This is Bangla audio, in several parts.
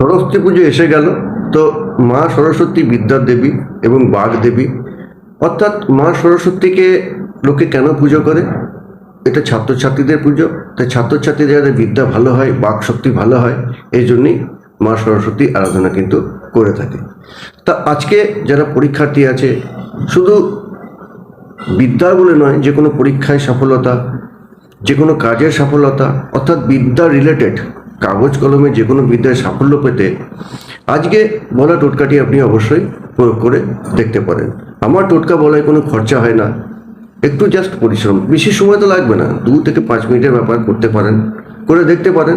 সরস্বতী পুজো এসে গেল। তো মা সরস্বতী বিদ্যার দেবী এবং বাঘ দেবী, অর্থাৎ মা সরস্বতীকে লোকে কেন পুজো করে? এটা ছাত্রছাত্রীদের পুজো। তাই ছাত্রছাত্রীদের যাদের বিদ্যা ভালো হয় বাক শক্তি ভালো হয়, এই জন্যই মা সরস্বতী আরাধনা কিন্তু করে থাকে। তা আজকে যারা পরীক্ষার্থী আছে, শুধু বিদ্যা বলে নয়, যে কোনো পরীক্ষায় সফলতা, যে কোনো কাজের সফলতা, অর্থাৎ বিদ্যা রিলেটেড কাগজ কলমে যে কোনো বিদ্যায় সাফল্য পেতে আজকে বলা টোটকাটি আপনি অবশ্যই প্রয়োগ করে দেখতে পারেন। আমার টোটকা বলায় কোনো খরচা হয় না। একটু জাস্ট পরিশ্রম। বেশি সময় তো লাগবে না। দু থেকে পাঁচ মিনিটের ব্যাপার করতে পারেন, করে দেখতে পারেন।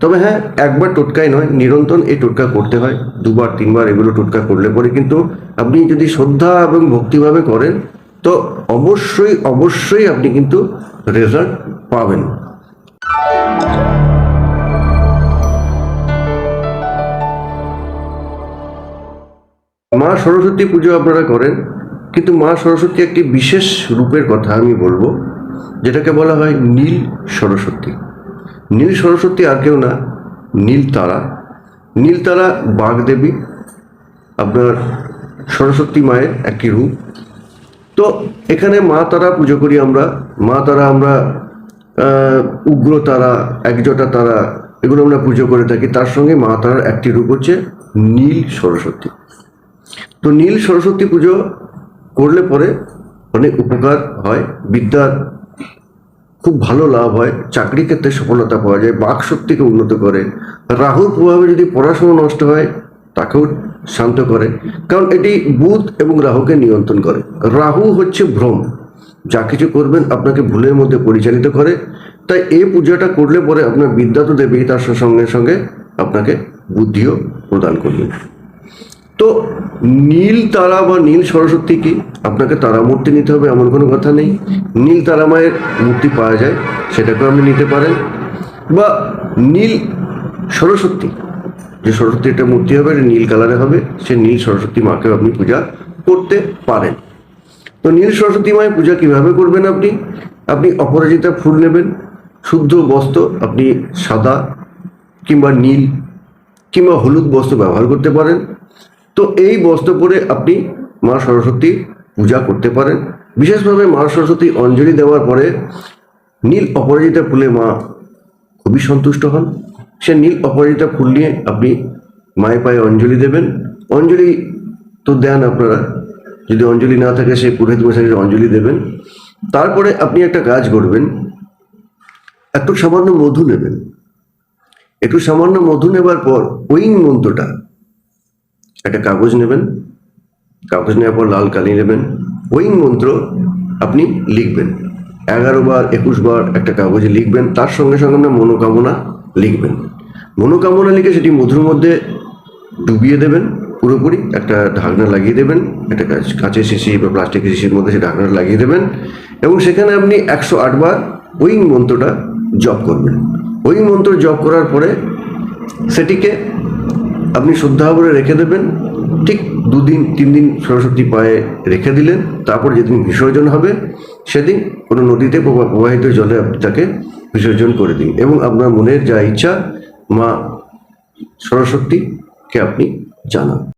তবে হ্যাঁ একবার টোটকাই নয়, নিরন্তর এই টোটকা করতে হয়। দুবার, তিনবার এগুলো টোটকা করলে পরে কিন্তু আপনি যদি শ্রদ্ধা এবং ভক্তিভাবে করেন, তো অবশ্যই অবশ্যই আপনি কিন্তু রেজাল্ট পাবেন। মা সরস্বতী পুজো আপনারা করেন, কিন্তু মা সরস্বতী একটি বিশেষ রূপের কথা আমি বলব, যেটাকে বলা হয় নীল সরস্বতী। নীল সরস্বতী আর কেউ না, নীল তারা। নীল তারা বাগদেবী আপনার সরস্বতী মায়ের একটি রূপ। তো এখানে মা তারা পুজো করি আমরা, মা তারা আমরা উগ্র তারা, একজোটা তারা, এগুলো আমরা পুজো করে থাকি। তার সঙ্গে মা তারার একটি রূপ হচ্ছে নীল সরস্বতী। তো নীল সরস্বতী পুজো করলে পরে অনেক উপকার হয়, বিদ্যার খুব ভালো লাভ হয়, চাকরি ক্ষেত্রে সফলতা পাওয়া যায়, বাক শক্তিকে উন্নত করে। রাহুর প্রভাবে যদি পড়াশোনা নষ্ট হয়, তাকেও শান্ত করে। কারণ এটি বুধ এবং রাহুকে নিয়ন্ত্রণ করে। রাহু হচ্ছে ভ্রম। যা কিছু করবেন আপনাকে ভুলের মধ্যে পরিচালিত করে। তাই এই পূজাটা করলে পরে আপনার বিদ্যা তো দেবেই, তার সঙ্গে সঙ্গে আপনাকে বুদ্ধিও প্রদান করবে। তো নীল তারা বা নীল সরস্বতী কি? আপনাকে তারা মূর্তি নিতে হবে, এমন কোনো কথা নেই। নীল তারা মায়ের মূর্তি পাওয়া যায়, সেটাকেও আপনি নিতে পারেন। বা নীল সরস্বতী, যে সরস্বতী একটা মূর্তি হবে, এটা নীল কালারে হবে, সে নীল সরস্বতী মাকেও আপনি পূজা করতে পারেন। তো নীল সরস্বতী মায়ের পূজা কীভাবে করবেন আপনি? আপনি অপরাজিতা ফুল নেবেন, শুদ্ধ বস্ত্র, আপনি সাদা কিংবা নীল কিংবা হলুদ বস্ত্র ব্যবহার করতে পারেন। তো এই বস্ত্র পরে আপনি মা সরস্বতী পূজা করতে পারেন। বিশেষভাবে মা সরস্বতী অঞ্জলি দেওয়ার পরে নীল অপরাজিতা ফুলে মা খুবই সন্তুষ্ট হন। সে নীল অপরাজিতা ফুল নিয়ে আপনি মায়ের পায়ে অঞ্জলি দেবেন। অঞ্জলি তো দেন আপনারা। যদি অঞ্জলি না থাকে সেই পুরোহিত মশাইকে অঞ্জলি দেবেন। তারপরে আপনি একটা কাজ করবেন। একটু সামান্য মধু নেবেন। একটু সামান্য মধু নেবার পর ওই মন্ত্রটা একটা কাগজ নেবেন। কাগজ নেওয়ার পর লাল কালি নেবেন। ওই মন্ত্র আপনি লিখবেন। এগারো বার, একুশ বার একটা কাগজে লিখবেন। তার সঙ্গে সঙ্গে আপনার মনোকামনা লিখবেন। মনোকামনা লিখে সেটি মধুর মধ্যে ডুবিয়ে দেবেন। পুরোপুরি একটা ঢাকনা লাগিয়ে দেবেন। একটা কাঁচ- কাঁচের শিশি বা প্লাস্টিকের শিশির মধ্যে সেই ঢাকনাটা লাগিয়ে দেবেন। এবং সেখানে আপনি একশো আটবার ওই মন্ত্রটা জপ করবেন। ওই মন্ত্র জপ করার পরে সেটিকে আপনি শ্রদ্ধা করে রেখে দেবেন, ঠিক দুদিন তিন দিন সরস্বতী পায়ে রেখে দিলেন, তারপর যেদিন বিসর্জন হবে, সেদিন কোনো নদীতে প্রবা- প্রবাহিত জলে আপনি তাকে বিসর্জন করে দিন। এবং আপনার মনের যা ইচ্ছা, মা সরস্বতীকে আপনি জানান।